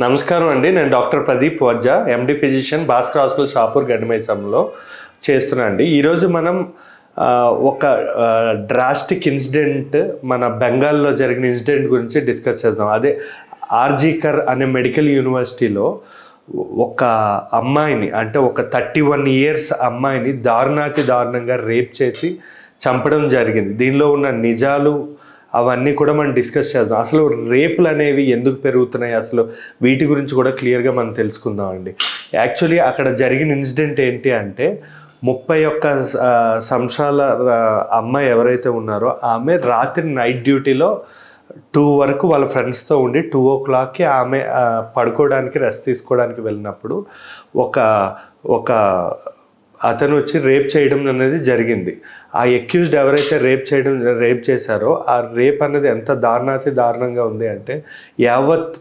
నమస్కారం అండి. నేను doctor Pradeep Vajja MD physician Bhaskar hospital Shapur గడ్డమైసంలో చేస్తున్నా అండి. ఈరోజు మనం ఒక డ్రాస్టిక్ ఇన్సిడెంట్ మన బెంగాల్లో జరిగిన ఇన్సిడెంట్ గురించి డిస్కస్ చేద్దాం. అదే ఆర్జీకర్ అనే మెడికల్ యూనివర్సిటీలో ఒక అమ్మాయిని అంటే ఒక థర్టీ వన్ ఇయర్స్ అమ్మాయిని దారుణాతి దారుణంగా రేప్ చేసి చంపడం జరిగింది. దీనిలో ఉన్న నిజాలు అవన్నీ కూడా మనం డిస్కస్ చేద్దాం. అసలు రేపులు అనేవి ఎందుకు పెరుగుతున్నాయి? అసలు వీటి గురించి కూడా క్లియర్గా మనం తెలుసుకుందాం అండి. యాక్చువల్లీ అక్కడ జరిగిన ఇన్సిడెంట్ ఏంటి అంటే ముప్పై ఒక్క సంవత్సరాల అమ్మాయి ఎవరైతే ఉన్నారో ఆమె రాత్రి నైట్ డ్యూటీలో టూ వరకు వాళ్ళ ఫ్రెండ్స్తో ఉండి టూ ఓ క్లాక్కి ఆమె పడుకోవడానికి రెస్ట్ తీసుకోవడానికి వెళ్ళినప్పుడు ఒక ఒక అతను వచ్చి రేప్ చేయడం అనేది జరిగింది. ఆ ఎక్యూజ్డ్ ఎవరైతే రేప్ చేయడం రేప్ చేశారో ఆ రేప్ అనేది ఎంత దారుణాతి దారుణంగా ఉంది అంటే యావత్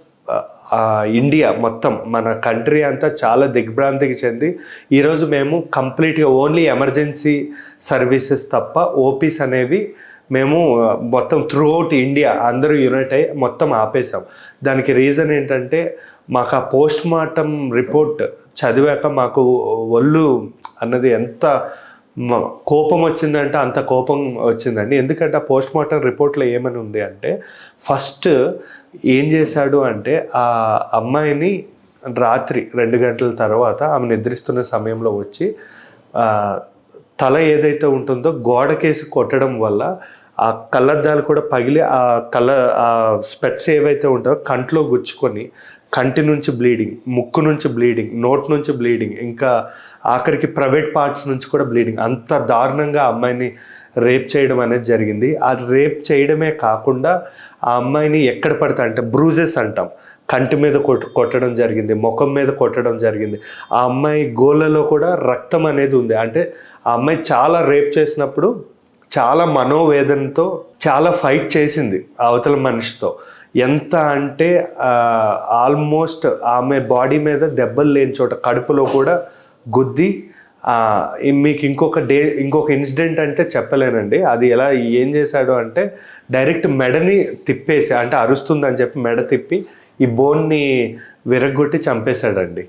ఆ, ఇండియా మొత్తం మన కంట్రీ అంతా చాలా దిగ్భ్రాంతికి చెంది ఈరోజు మేము కంప్లీట్గా ఓన్లీ ఎమర్జెన్సీ సర్వీసెస్ తప్ప ఓపీస్ అనేవి మేము మొత్తం త్రూ అవుట్ ఇండియా అందరూ యూనిట్ అయ్యి మొత్తం ఆపేసాం దానికి రీజన్ ఏంటంటే మాకు ఆ పోస్ట్ మార్టం రిపోర్ట్ చదివాక మాకు ఒళ్ళు అన్నది ఎంత కోపం వచ్చిందంటే అంత కోపం వచ్చిందండి. ఎందుకంటే ఆ పోస్ట్ మార్టం రిపోర్ట్లో ఏమని ఉంది అంటే ఫస్ట్ ఏం చేశాడు అంటే ఆ అమ్మాయిని రాత్రి రెండు గంటల తర్వాత ఆమె నిద్రిస్తున్న సమయంలో వచ్చి తల ఏదైతే ఉంటుందో గోడకేసి కొట్టడం వల్ల ఆ కళ్ళద్దాలు కూడా పగిలి ఆ కళ్ళ ఆ స్పెట్స్ ఏవైతే ఉంటాయో కంట్లో గుచ్చుకొని కంటి నుంచి బ్లీడింగ్ ముక్కు నుంచి బ్లీడింగ్ నోట్ నుంచి బ్లీడింగ్ ఇంకా ఆఖరికి ప్రైవేట్ పార్ట్స్ నుంచి కూడా బ్లీడింగ్ అంత దారుణంగా ఆ అమ్మాయిని రేప్ చేయడం అనేది జరిగింది. ఆ రేప్ చేయడమే కాకుండా ఆ అమ్మాయిని ఎక్కడ పడితే అంటే బ్రూజెస్ అంటాం. కంటి మీద కొట్ కొట్టడం జరిగింది ముఖం మీద కొట్టడం జరిగింది. ఆ అమ్మాయి గోళ్ళలో కూడా రక్తం అనేది ఉంది. అంటే ఆ అమ్మాయి చాలా రేప్ చేసినప్పుడు చాలా మనోవేదనతో చాలా ఫైట్ చేసింది అవతల మనిషితో. ఎంత అంటే ఆల్మోస్ట్ ఆమె బాడీ మీద దెబ్బలు లేని చోట కడుపులో కూడా గుద్ది మీకు ఇంకొక డే ఇంకొక ఇన్సిడెంట్ అంటే చెప్పలేనండి. అది ఎలా ఏం చేశాడు అంటే డైరెక్ట్ మెడని తిప్పేసి అంటే అరుస్తుందని చెప్పి మెడ తిప్పి ఈ బోన్ని విరగొట్టి చంపేశాడండి.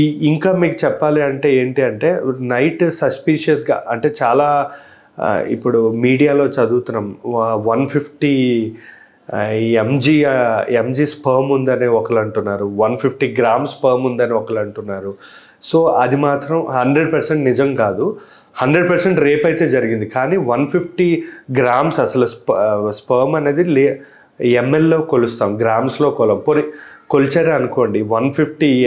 ఈ ఇంకా మీకు చెప్పాలి అంటే ఏంటి అంటే నైట్ సస్పీషియస్గా అంటే చాలా ఇప్పుడు మీడియాలో చదువుతున్నాం one fifty mg mg sperm ఉందని ఒకరు అంటున్నారు. వన్ ఫిఫ్టీ గ్రామ్స్ స్పర్మ్ ఉందని ఒకరు అంటున్నారు. సో అది మాత్రం హండ్రెడ్ పర్సెంట్ నిజం కాదు. హండ్రెడ్ పర్సెంట్ రేప్ అయితే జరిగింది. కానీ వన్ ఫిఫ్టీ గ్రామ్స్ అసలు స్ప స్పర్మ్ అనేది లే ఎంఎల్లో కొలుస్తాం. గ్రామ్స్లో కొలం. పోనీ కొలిచారే అనుకోండి. వన్ ఫిఫ్టీ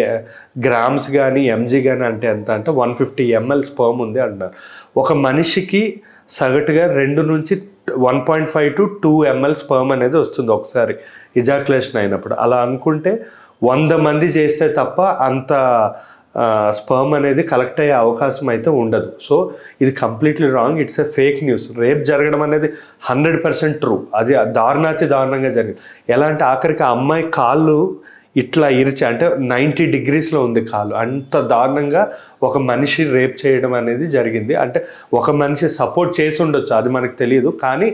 గ్రామ్స్ కానీ ఎంజీ కానీ అంటే ఎంత అంటే వన్ ఫిఫ్టీ ఎంఎల్ స్పర్మ్ ఉంది అంటున్నారు. ఒక మనిషికి సగటుగా రెండు నుంచి one point five to two ml sperm అనేది వస్తుంది ఒకసారి ఇజాక్యులేషన్ అయినప్పుడు. అలా అనుకుంటే వంద మంది చేస్తే తప్ప అంత స్పర్మ్ అనేది కలెక్ట్ అయ్యే అవకాశం అయితే ఉండదు. సో ఇది completely wrong it's a fake news rape జరగడం అనేది హండ్రెడ్ పర్సెంట్ ట్రూ అది దారుణాతి దారుణంగా జరిగింది. ఎలా అంటే ఆఖరికి ఆ అమ్మాయి కాళ్ళు ఇట్లా ఇరిచి అంటే నైంటీ డిగ్రీస్లో ఉంది కాలు. అంత దారుణంగా ఒక మనిషి రేప్ చేయడం అనేది జరిగింది. అంటే ఒక మనిషి సపోర్ట్ చేసి ఉండొచ్చు అది మనకు తెలియదు కానీ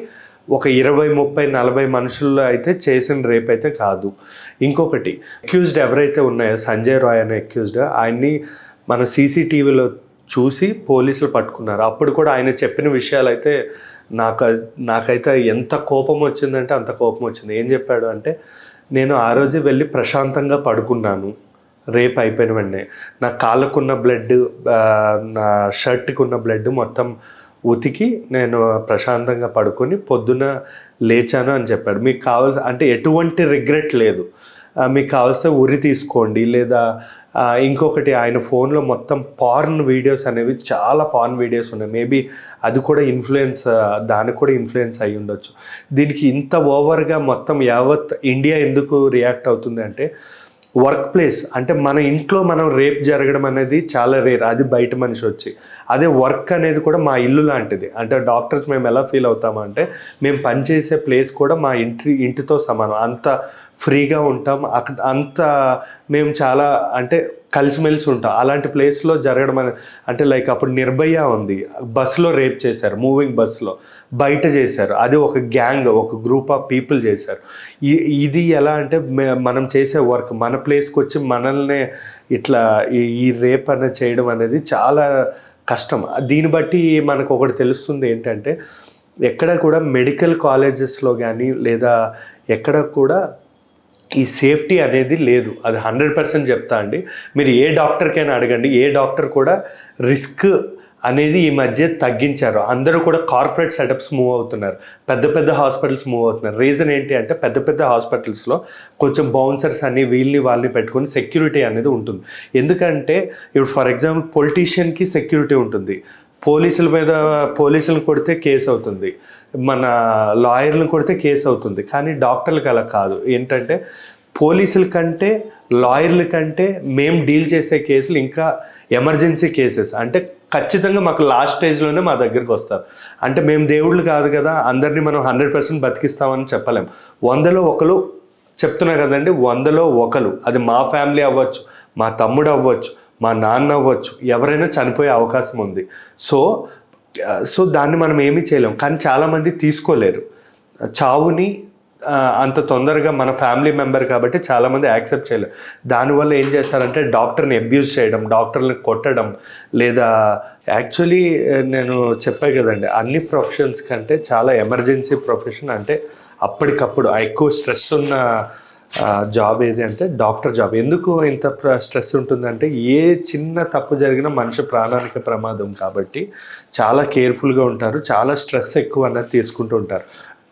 ఒక ఇరవై ముప్పై నలభై మనుషుల్లో అయితే చేసిన రేప్ అయితే కాదు. ఇంకొకటి అక్యూజ్డ్ ఎవరైతే ఉన్నాయో సంజయ్ రాయ్ అనే అక్యూజ్డ్ ఆయన్ని మన సీసీటీవీలో చూసి పోలీసులు పట్టుకున్నారు. అప్పుడు కూడా ఆయన చెప్పిన విషయాలు అయితే నాకు నాకైతే ఎంత కోపం వచ్చిందంటే అంత కోపం వచ్చింది. ఏం చెప్పాడు అంటే నేను ఆ రోజు వెళ్ళి ప్రశాంతంగా పడుకున్నాను. రేప్ అయిపోయిన వెంటనే. నా కాళ్ళకున్న బ్లడ్ నా షర్ట్కి ఉన్న బ్లడ్ మొత్తం ఉతికి నేను ప్రశాంతంగా పడుకొని పొద్దున లేచాను అని చెప్పాడు. మీకు కావాల్సి అంటే ఎటువంటి రిగ్రెట్ లేదు. మీకు కావాల్సిన ఉరి తీసుకోండి లేదా ఇంకొకటి ఆయన ఫోన్లో మొత్తం పార్న్ వీడియోస్ అనేవి చాలా పార్న్ వీడియోస్ ఉన్నాయి. మేబీ అది కూడా ఇన్ఫ్లుయెన్స్ దానికి కూడా ఇన్ఫ్లుయెన్స్ అయి ఉండొచ్చు. దీనికి ఇంత ఓవర్గా మొత్తం యావత్ ఇండియా ఎందుకు రియాక్ట్ అవుతుంది అంటే వర్క్ ప్లేస్ అంటే మన ఇంట్లో మనం రేప్ జరగడం అనేది చాలా రేర్. అది బయట మనిషి వచ్చి. అదే వర్క్ అనేది కూడా మా ఇల్లు లాంటిది. అంటే డాక్టర్స్ మేము ఎలా ఫీల్ అవుతామంటే మేము పనిచేసే ప్లేస్ కూడా మా ఇంటి ఇంటితో సమానం. అంత ఫ్రీగా ఉంటాం. అక్కడ అంత మేము చాలా అంటే కలిసిమెలిసి ఉంటాం. అలాంటి ప్లేస్లో జరగడం అనేది అంటే లైక్ అప్పుడు నిర్భయ ఉంది. బస్సులో రేప్ చేశారు. మూవింగ్ బస్సులో బయట చేశారు. అది ఒక గ్యాంగ్ ఒక గ్రూప్ ఆఫ్ పీపుల్ చేశారు. ఇది ఎలా అంటే మనం చేసే వర్క్ మన ప్లేస్కి వచ్చి మనల్ని ఇట్లా ఈ రేప్ అనేది చేయడం అనేది చాలా కష్టం. దీన్ని బట్టి మనకు ఒకటి తెలుస్తుంది ఏంటంటే ఎక్కడ కూడా మెడికల్ కాలేజెస్లో కానీ లేదా ఎక్కడ కూడా ఈ సేఫ్టీ అనేది లేదు. అది హండ్రెడ్ పర్సెంట్ చెప్తా అండి. మీరు ఏ డాక్టర్కైనా అడగండి. ఏ డాక్టర్ కూడా రిస్క్ అనేది ఈ మధ్య తగ్గించారు. అందరూ కూడా కార్పొరేట్ సెటప్స్ మూవ్ అవుతున్నారు. పెద్ద పెద్ద హాస్పిటల్స్ మూవ్ అవుతున్నారు. రీజన్ ఏంటి అంటే పెద్ద పెద్ద హాస్పిటల్స్లో కొంచెం బౌన్సర్స్ అని వీళ్ళని వాళ్ళని పెట్టుకొని సెక్యూరిటీ అనేది ఉంటుంది. ఎందుకంటే ఇప్పుడు ఫర్ ఎగ్జాంపుల్ పొలిటీషియన్కి సెక్యూరిటీ ఉంటుంది. పోలీసుల మీద పోలీసులను కొడితే కేసు అవుతుంది. మన లాయర్లను కొడితే కేసు అవుతుంది. కానీ డాక్టర్లకు అలా కాదు. ఏంటంటే పోలీసుల కంటే లాయర్ల కంటే మేము డీల్ చేసే కేసులు ఇంకా ఎమర్జెన్సీ కేసెస్. అంటే ఖచ్చితంగా మాకు లాస్ట్ స్టేజ్లోనే మా దగ్గరికి వస్తారు. అంటే మేము దేవుళ్ళు కాదు కదా అందరినీ మనం హండ్రెడ్ పర్సెంట్ బతికిస్తామని చెప్పలేం. వందలో ఒకరు చెప్తున్నా కదండి వందలో ఒకరు అది మా ఫ్యామిలీ అవ్వచ్చు మా తమ్ముడు అవ్వచ్చు మా నాన్న అవ్వచ్చు ఎవరైనా చనిపోయే అవకాశం ఉంది. సో సో దాన్ని మనం ఏమీ చేయలేం. కానీ చాలామంది తీసుకోలేరు. చావుని అంత తొందరగా మన ఫ్యామిలీ మెంబర్ కాబట్టి చాలామంది యాక్సెప్ట్ చేయలేరు. దానివల్ల ఏం చేస్తారంటే డాక్టర్ని అబ్యూజ్ చేయడం డాక్టర్ని కొట్టడం లేదా యాక్చువల్లీ నేను చెప్పా కదండి అన్ని ప్రొఫెషన్స్ కంటే చాలా ఎమర్జెన్సీ ప్రొఫెషన్ అంటే అప్పటికప్పుడు ఆ ఎక్కువ స్ట్రెస్ ఉన్న జాబ్ ఏది అంటే డాక్టర్ జాబ్. ఎందుకు ఇంత స్ట్రెస్ ఉంటుందంటే ఏ చిన్న తప్పు జరిగినా మనిషి ప్రాణానికి ప్రమాదం కాబట్టి చాలా కేర్ఫుల్గా ఉంటారు చాలా స్ట్రెస్ ఎక్కువ అన్నది తీసుకుంటూ ఉంటారు.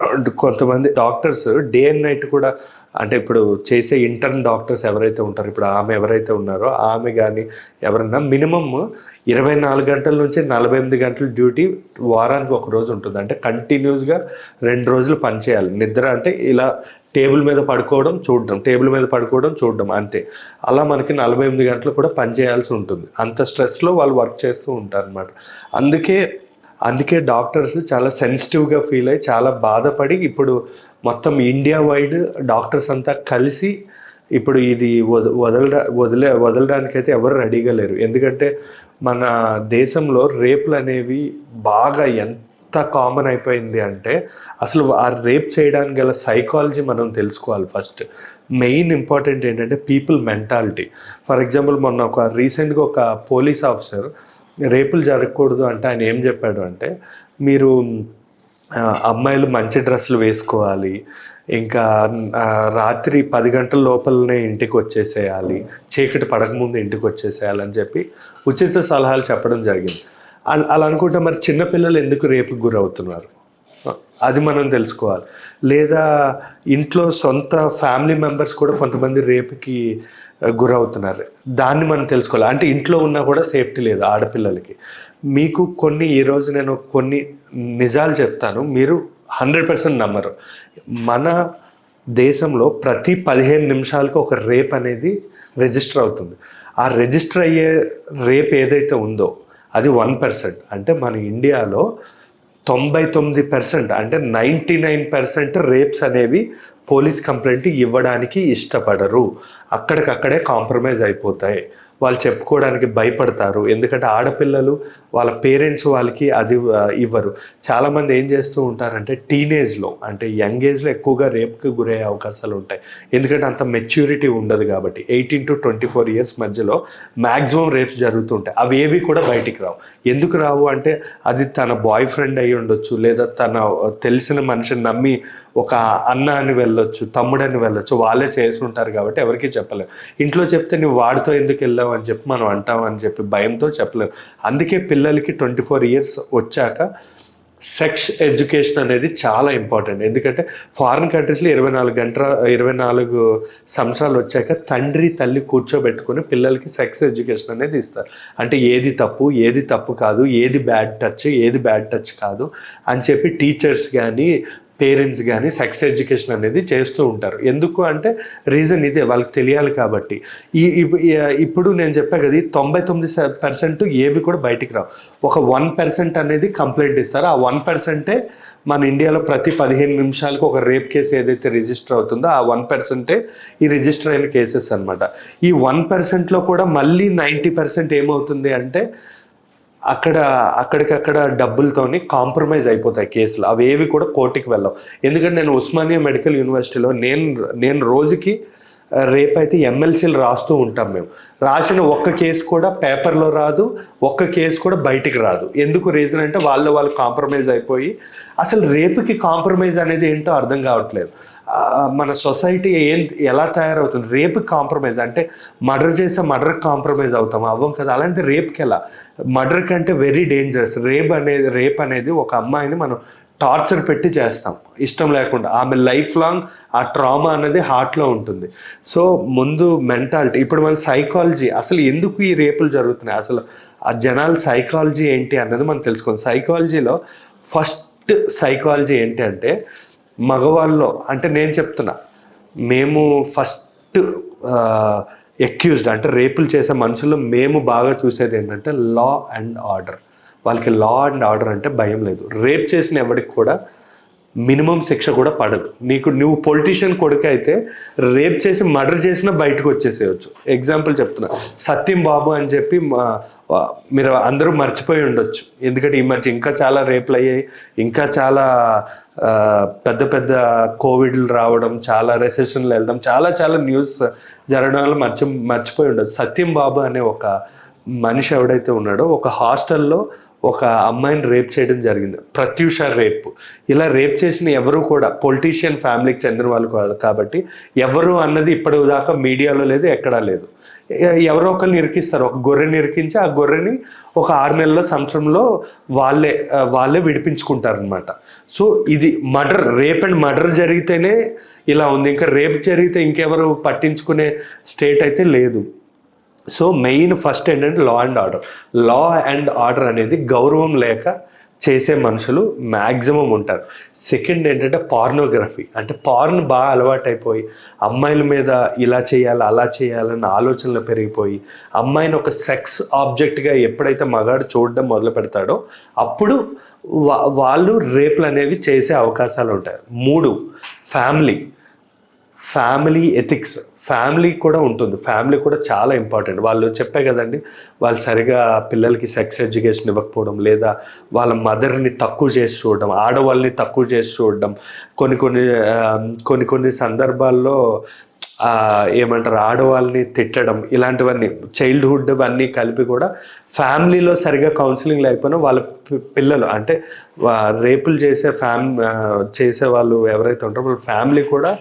అండ్ కొంతమంది డాక్టర్స్ డే అండ్ నైట్ కూడా అంటే ఇప్పుడు చేసే ఇంటర్న్ డాక్టర్స్ ఎవరైతే ఉంటారో ఇప్పుడు ఆమె ఎవరైతే ఉన్నారో ఆమె కానీ ఎవరన్నా మినిమమ్ ఇరవై నాలుగు గంటల నుంచి నలభై ఎనిమిది గంటల డ్యూటీ వారానికి ఒక రోజు ఉంటుంది. అంటే కంటిన్యూస్గా రెండు రోజులు పనిచేయాలి నిద్ర అంటే ఇలా టేబుల్ మీద పడుకోవడం చూడడం టేబుల్ మీద పడుకోవడం చూడడం అంతే. అలా మనకి నలభై ఎనిమిది గంటలు కూడా పనిచేయాల్సి ఉంటుంది. అంత స్ట్రెస్లో వాళ్ళు వర్క్ చేస్తూ ఉంటారు అనమాట అందుకే అందుకే డాక్టర్స్ చాలా సెన్సిటివ్గా ఫీల్ అయ్యి చాలా బాధపడి ఇప్పుడు మొత్తం ఇండియా వైడ్ డాక్టర్స్ అంతా కలిసి ఇప్పుడు ఇది వద వదలడా వదిలే వదలడానికైతే ఎవరు రెడీగా లేరు. ఎందుకంటే మన దేశంలో రేపులు అనేవి బాగా ఎంత కామన్ అయిపోయింది అంటే అసలు ఆ రేప్ చేయడానికి గల సైకాలజీ మనం తెలుసుకోవాలి ఫస్ట్. మెయిన్ ఇంపార్టెంట్ ఏంటంటే పీపుల్ మెంటాలిటీ. ఫర్ ఎగ్జాంపుల్ మొన్న ఒక రీసెంట్గా ఒక పోలీస్ ఆఫీసర్ రేపులు జరగకూడదు అంటే ఆయన ఏం చెప్పాడు అంటే మీరు అమ్మాయిలు మంచి డ్రెస్సులు వేసుకోవాలి ఇంకా రాత్రి పది గంటల లోపలనే ఇంటికి వచ్చేసేయాలి చీకటి పడకముందు ఇంటికి వచ్చేసేయాలి అని చెప్పి ఉచిత సలహాలు చెప్పడం జరిగింది. అలా అనుకుంటే మరి చిన్నపిల్లలు ఎందుకు రేపుకి గురవుతున్నారు? అది మనం తెలుసుకోవాలి. లేదా ఇంట్లో సొంత ఫ్యామిలీ మెంబర్స్ కూడా కొంతమంది రేపుకి గురవుతున్నారు. దాన్ని మనం తెలుసుకోవాలి. అంటే ఇంట్లో ఉన్నా కూడా సేఫ్టీ లేదు ఆడపిల్లలకి. మీకు కొన్ని ఈరోజు నేను కొన్ని నిజాలు చెప్తాను. మీరు హండ్రెడ్ పర్సెంట్ నమ్మరు. మన దేశంలో ప్రతి పదిహేను నిమిషాలకు ఒక రేప్ అనేది రిజిస్టర్ అవుతుంది. ఆ రిజిస్టర్ అయ్యే రేప్ ఏదైతే ఉందో అది వన్ పర్సెంట్. అంటే మన ఇండియాలో తొంభై తొమ్మిది పర్సెంట్ అంటే నైంటీ నైన్ పర్సెంట్ రేప్స్ అనేవి పోలీస్ కంప్లైంట్ ఇవ్వడానికి ఇష్టపడరు. అక్కడికక్కడే కాంప్రమైజ్ అయిపోతాయి. వాళ్ళు చెప్పుకోవడానికి భయపడతారు. ఎందుకంటే ఆడపిల్లలు వాళ్ళ పేరెంట్స్ వాళ్ళకి అది ఇవ్వరు. చాలామంది ఏం చేస్తూ ఉంటారంటే టీనేజ్లో అంటే యంగ్ ఏజ్లో ఎక్కువగా రేప్కి గురయ్యే అవకాశాలు ఉంటాయి. ఎందుకంటే అంత మెచ్యూరిటీ ఉండదు కాబట్టి eighteen to twenty four years మధ్యలో మ్యాక్సిమం రేప్స్ జరుగుతుంటాయి అవి ఏవి కూడా బయటికి రావు. ఎందుకు రావు అంటే అది తన బాయ్ ఫ్రెండ్ అయి ఉండొచ్చు లేదా తన తెలిసిన మనిషిని నమ్మి ఒక అన్న అని వెళ్ళొచ్చు తమ్ముడు అని వెళ్ళొచ్చు వాళ్ళే చేసి ఉంటారు కాబట్టి ఎవరికీ చెప్పలేము ఇంట్లో చెప్తే నువ్వు వాడితో ఎందుకు వెళ్ళావు? అని చెప్పి మనం అంటాం అని చెప్పి భయంతో చెప్పలేము అందుకే పిల్లలకి ట్వంటీ ఫోర్ ఇయర్స్ వచ్చాక సెక్స్ ఎడ్యుకేషన్ అనేది చాలా ఇంపార్టెంట్ ఎందుకంటే ఫారిన్ కంట్రీస్లో ఇరవై నాలుగు గంటల ఇరవై నాలుగు సంవత్సరాలు వచ్చాక తండ్రి తల్లి కూర్చోబెట్టుకొని పిల్లలకి సెక్స్ ఎడ్యుకేషన్ అనేది ఇస్తారు. అంటే ఏది తప్పు ఏది తప్పు కాదు ఏది బ్యాడ్ టచ్ ఏది బ్యాడ్ టచ్ కాదు అని చెప్పి టీచర్స్ కానీ పేరెంట్స్ కానీ సెక్స్ ఎడ్యుకేషన్ అనేది చేస్తూ ఉంటారు. ఎందుకు అంటే రీజన్ ఇదే వాళ్ళకి తెలియాలి కాబట్టి. ఈ ఇప్పుడు నేను చెప్పా కదా తొంభై తొమ్మిది పర్సెంట్ ఏవి కూడా బయటికి రావు. ఒక వన్ పర్సెంట్ అనేది కంప్లైంట్ ఇస్తారు. ఆ వన్ పర్సెంటే మన ఇండియాలో ప్రతి పదిహేను నిమిషాలకు ఒక రేప్ కేసు ఏదైతే రిజిస్టర్ అవుతుందో ఆ వన్ పర్సెంటే ఈ రిజిస్టర్ అయిన కేసెస్ అనమాట ఈ వన్ పర్సెంట్లో కూడా మళ్ళీ నైంటీ పర్సెంట్ ఏమవుతుంది అంటే అక్కడ అక్కడికక్కడ డబ్బులతోని కాంప్రమైజ్ అయిపోతాయి కేసులు. అవి ఏవి కూడా కోర్టుకి వెళ్ళవు. ఎందుకంటే నేను ఉస్మానియా మెడికల్ యూనివర్సిటీలో నేను నేను రోజుకి రేపైతే ఎమ్మెల్సీలు రాస్తూ ఉంటాం మేము. రాసిన ఒక్క కేసు కూడా పేపర్లో రాదు ఒక్క కేసు కూడా బయటికి రాదు. ఎందుకు రీజన్ అంటే వాళ్ళు వాళ్ళు కాంప్రమైజ్ అయిపోయి అసలు రేపుకి కాంప్రమైజ్ అనేది ఏంటో అర్థం కావట్లేదు. మన సొసైటీ ఏం ఎలా తయారవుతుంది? రేపు కాంప్రమైజ్ అంటే మర్డర్ చేస్తే మర్డర్ కాంప్రమైజ్ అవుతాం అవ్వం కదా? అలాంటి రేప్కి ఎలా మర్డర్ కంటే వెరీ డేంజరస్. రేప్ అనేది రేప్ అనేది ఒక అమ్మాయిని మనం టార్చర్ పెట్టి చేస్తాం. ఇష్టం లేకుండా. ఆమె లైఫ్ లాంగ్ ఆ ట్రామా అనేది హార్ట్లో ఉంటుంది. సో ముందు మెంటాలిటీ ఇప్పుడు మన సైకాలజీ అసలు ఎందుకు ఈ రేపులు జరుగుతున్నాయి? అసలు ఆ జనాల సైకాలజీ ఏంటి అన్నది మనం తెలుసుకోవాలి సైకాలజీలో ఫస్ట్ సైకాలజీ ఏంటి అంటే మగవాళ్ళలో అంటే నేను చెప్తున్నా మేము ఫస్ట్ ఎక్యూజ్డ్ అంటే రేపులు చేసే మనుషుల్లో మేము బాగా చూసేది ఏంటంటే లా అండ్ ఆర్డర్ వాళ్ళకి లా అండ్ ఆర్డర్ అంటే భయం లేదు. రేప్ చేసిన ఎవరికి కూడా మినిమం శిక్ష కూడా పడదు. నీకు నువ్వు పొలిటీషియన్ కొడుకు అయితే రేప్ చేసి మర్డర్ చేసినా బయటకు వచ్చేసేయచ్చు. ఎగ్జాంపుల్ చెప్తున్నా. సత్యం బాబు అని చెప్పి మా మీరు అందరూ మర్చిపోయి ఉండొచ్చు. ఎందుకంటే ఈ మధ్య ఇంకా చాలా రేపులు అయ్యాయి ఇంకా చాలా పెద్ద పెద్ద కోవిడ్లు రావడం చాలా రెసెషన్లు వెళ్ళడం చాలా చాలా న్యూస్ జరగడం వల్ల మర్చి మర్చిపోయి ఉండొచ్చు. సత్యం బాబు అనే ఒక మనిషి ఎవడైతే ఉన్నాడో ఒక హాస్టల్లో ఒక అమ్మాయిని రేప్ చేయడం జరిగింది. ప్రత్యూష రేప్. ఇలా రేప్ చేసిన ఎవరు కూడా పొలిటీషియన్ ఫ్యామిలీకి చెందిన వాళ్ళు కాదు కాబట్టి ఎవరు అన్నది ఇప్పటి దాకా మీడియాలో లేదు ఎక్కడా లేదు. ఎవరో ఒకరిని ఇరికిస్తారు. ఒక గొర్రెని ఇరికించి ఆ గొర్రెని ఒక ఆరు నెలల సంవత్సరంలో వాళ్ళే వాళ్ళే విడిపించుకుంటారనమాట సో ఇది మర్డర్ రేప్ అండ్ మర్డర్ జరిగితేనే ఇలా ఉంది. ఇంకా రేప్ జరిగితే ఇంకెవరు పట్టించుకునే స్టేట్ అయితే లేదు. సో మెయిన్ ఫస్ట్ ఏంటంటే law and order. Law and order అనేది గౌరవం లేక చేసే మనుషులు మ్యాక్సిమం ఉంటారు. సెకండ్ ఏంటంటే పార్నోగ్రఫీ. అంటే పార్న్ బాగా అలవాటైపోయి అమ్మాయిల మీద ఇలా చేయాలి అలా చేయాలన్న ఆలోచనలు పెరిగిపోయి అమ్మాయిని ఒక సెక్స్ ఆబ్జెక్ట్గా ఎప్పుడైతే మగాడు చూడడం మొదలు పెడతాడో అప్పుడు వా- వాళ్ళు రేపులు అనేవి చేసే అవకాశాలు ఉంటాయి. మూడు ఫ్యామిలీ. ఫ్యామిలీ ఎథిక్స్ ఫ్యామిలీ కూడా ఉంటుంది. ఫ్యామిలీ కూడా చాలా ఇంపార్టెంట్. వాళ్ళు చెప్పే కదండి వాళ్ళు సరిగా పిల్లలకి సెక్స్ ఎడ్యుకేషన్ ఇవ్వకపోవడం లేదా వాళ్ళ మదర్ని తక్కువ చేసి చూడడం ఆడవాళ్ళని తక్కువ చేసి చూడడం కొన్ని కొన్ని కొన్ని కొన్ని సందర్భాల్లో ఏమంటారు ఆడవాళ్ళని తిట్టడం ఇలాంటివన్నీ చైల్డ్హుడ్ అన్నీ కలిపి కూడా ఫ్యామిలీలో సరిగా కౌన్సిలింగ్ లేకపోయినా వాళ్ళ పిల్లలు అంటే రేపులు చేసే ఫ్యామ్ చేసే వాళ్ళు ఎవరైతే ఉంటారో వాళ్ళ ఫ్యామిలీ కూడా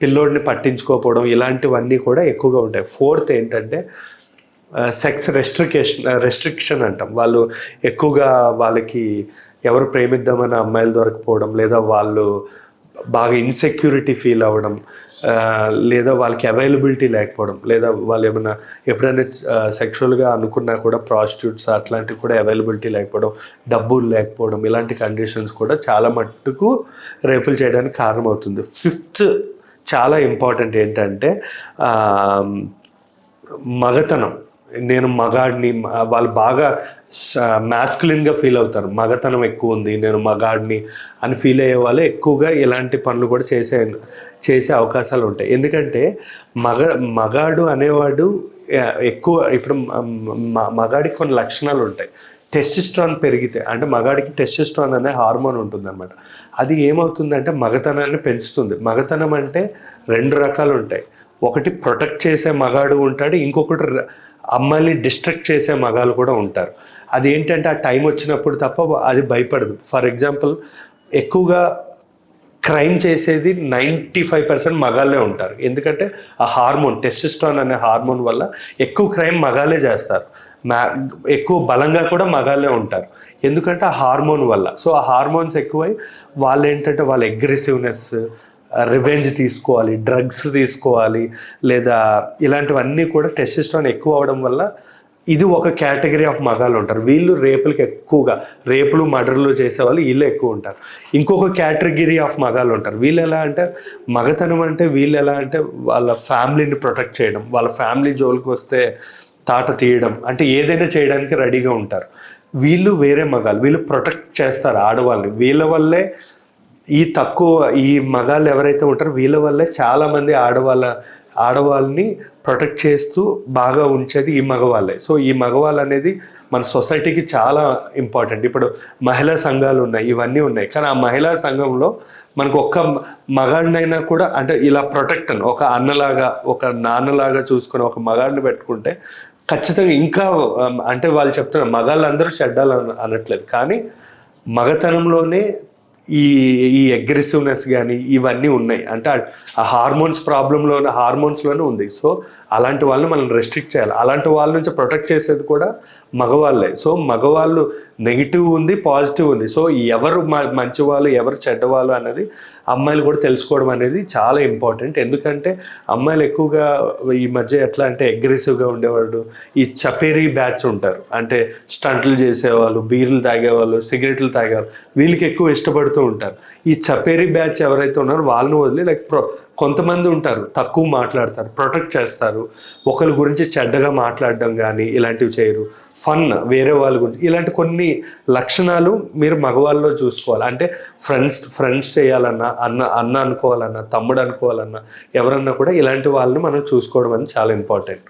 పిల్లోడిని పట్టించుకోకపోవడం ఇలాంటివన్నీ కూడా ఎక్కువగా ఉంటాయి. ఫోర్త్ ఏంటంటే సెక్స్ రెస్ట్రికేషన్ రెస్ట్రిక్షన్ అంటాం. వాళ్ళు ఎక్కువగా వాళ్ళకి ఎవరు ప్రేమిద్దామని అమ్మాయిలు దొరకపోవడం లేదా వాళ్ళు బాగా ఇన్సెక్యూరిటీ ఫీల్ అవ్వడం లేదా వాళ్ళకి అవైలబిలిటీ లేకపోవడం లేదా వాళ్ళు ఏమైనా ఎప్పుడైనా సెక్షువల్గా అనుకున్నా కూడా ప్రాస్టిట్యూట్స్ అట్లాంటివి కూడా అవైలబిలిటీ లేకపోవడం డబ్బులు లేకపోవడం ఇలాంటి కండిషన్స్ కూడా చాలా మట్టుకు రేపులు చేయడానికి కారణమవుతుంది. ఫిఫ్త్ చాలా ఇంపార్టెంట్ ఏంటంటే మగతనం. నేను మగాడిని వాళ్ళు బాగా మ్యాస్కులిన్గా ఫీల్ అవుతారు. మగతనం ఎక్కువ ఉంది నేను మగాడిని అని ఫీల్ అయ్యే వాళ్ళు ఎక్కువగా ఇలాంటి పనులు కూడా చేసే చేసే అవకాశాలు ఉంటాయి. ఎందుకంటే మగ మగాడు అనేవాడు ఎక్కువ ఇప్పుడు మగాడికి కొన్ని లక్షణాలు ఉంటాయి. టెస్టిస్ట్రాన్ పెరిగితే అంటే మగాడికి టెస్టిస్ట్రాన్ అనే హార్మోన్ ఉంటుందన్నమాట. అది ఏమవుతుందంటే మగతనాన్ని పెంచుతుంది. మగతనం అంటే రెండు రకాలు ఉంటాయి. ఒకటి ప్రొటెక్ట్ చేసే మగాడు ఉంటాడు ఇంకొకటి అమ్మాయిని డిస్ట్రక్ట్ చేసే మగాలు కూడా ఉంటారు. అది ఏంటంటే ఆ టైం వచ్చినప్పుడు తప్ప అది భయపడదు. ఫర్ ఎగ్జాంపుల్ ఎక్కువగా క్రైమ్ చేసేది నైంటీ ఫైవ్ పర్సెంట్ మగాళ్ళే ఉంటారు. ఎందుకంటే ఆ హార్మోన్ టెస్టిస్ట్రాన్ అనే హార్మోన్ వల్ల ఎక్కువ క్రైమ్ మగాలే చేస్తారు. ఎక్కువ బలంగా కూడా మగాళ్ళే ఉంటారు. ఎందుకంటే ఆ హార్మోన్ వల్ల. సో ఆ హార్మోన్స్ ఎక్కువై వాళ్ళు ఏంటంటే వాళ్ళ అగ్రెసివ్నెస్ రివెంజ్ తీసుకోవాలి డ్రగ్స్ తీసుకోవాలి లేదా ఇలాంటివన్నీ కూడా టెస్టిస్ట్రాన్ ఎక్కువ అవడం వల్ల ఇది ఒక కేటగిరీ ఆఫ్ మగాళ్ళు ఉంటారు. వీళ్ళు రేపులకి ఎక్కువగా రేపులు మర్డర్లు చేసేవాళ్ళు వీళ్ళు ఎక్కువ ఉంటారు. ఇంకొక కేటగిరీ ఆఫ్ మగాళ్ళు ఉంటారు. వీళ్ళు ఎలా అంటే మగతనం అంటే వీళ్ళు ఎలా అంటే వాళ్ళ ఫ్యామిలీని ప్రొటెక్ట్ చేయడం. వాళ్ళ ఫ్యామిలీ జోలికి వస్తే తాట తీయడం అంటే ఏదైనా చేయడానికి రెడీగా ఉంటారు. వీళ్ళు వేరే మగాళ్ళు వీళ్ళు ప్రొటెక్ట్ చేస్తారు ఆడవాళ్ళని. వీళ్ళ వల్లే ఈ తక్కువ ఈ మగాళ్ళు ఎవరైతే ఉంటారో వీళ్ళ వల్లే చాలామంది ఆడవాళ్ళ ఆడవాళ్ళని ప్రొటెక్ట్ చేస్తూ బాగా ఉంచేది ఈ మగవాళ్ళే. సో ఈ మగవాళ్ళు అనేది మన సొసైటీకి చాలా ఇంపార్టెంట్. ఇప్పుడు మహిళా సంఘాలు ఉన్నాయి ఇవన్నీ ఉన్నాయి. కానీ ఆ మహిళా సంఘంలో మనకు ఒక్క మగాడినైనా కూడా అంటే ఇలా ప్రొటెక్ట్ అని ఒక అన్నలాగా ఒక నాన్నలాగా చూసుకొని ఒక మగాడిని పెట్టుకుంటే ఖచ్చితంగా ఇంకా అంటే వాళ్ళు చెప్తున్నారు మగాళ్ళందరూ చెడ్డాలు అనట్లేదు. కానీ మగతనంలోనే ఈ ఈ అగ్రెసివ్నెస్ కానీ ఇవన్నీ ఉన్నాయి. అంటే ఆ- హార్మోన్స్ ప్రాబ్లంలోనే హార్మోన్స్లోనే ఉంది. సో అలాంటి వాళ్ళని మనం రెస్ట్రిక్ట్ చేయాలి. అలాంటి వాళ్ళ నుంచి ప్రొటెక్ట్ చేసేది కూడా మగవాళ్ళే. సో మగవాళ్ళు నెగిటివ్ ఉంది పాజిటివ్ ఉంది. సో ఎవరు మ- మంచి వాళ్ళు ఎవరు చెడ్డవాళ్ళు అనేది అమ్మాయిలు కూడా తెలుసుకోవడం అనేది చాలా ఇంపార్టెంట్ ఎందుకంటే అమ్మాయిలు ఎక్కువగా ఈ మధ్య ఎట్లా అంటే అగ్రెసివ్గా ఉండేవాళ్ళు. ఈ చపేరీ బ్యాచ్ ఉంటారు. అంటే స్టంట్లు చేసేవాళ్ళు బీర్లు తాగేవాళ్ళు సిగరెట్లు తాగేవాళ్ళు. వీళ్ళకి ఎక్కువ ఇష్టపడుతూ ఉంటారు. ఈ చపేరీ బ్యాచ్ ఎవరైతే ఉన్నారో వాళ్ళని వదిలి లైక్ ప్రో కొంతమంది ఉంటారు తక్కువ మాట్లాడతారు ప్రొటెక్ట్ చేస్తారు. ఒకరి గురించి చెడ్డగా మాట్లాడడం కానీ ఇలాంటివి చేయరు. ఫన్ వేరే వాళ్ళ గురించి. ఇలాంటి కొన్ని లక్షణాలు మీరు మగవాళ్ళలో చూసుకోవాలి. అంటే ఫ్రెండ్స్ ఫ్రెండ్స్ చేయాలన్నా అన్న అన్న అనుకోవాలన్నా తమ్ముడు అనుకోవాలన్నా ఎవరన్నా కూడా ఇలాంటి వాళ్ళని మనం చూసుకోవడం అనేది చాలా ఇంపార్టెంట్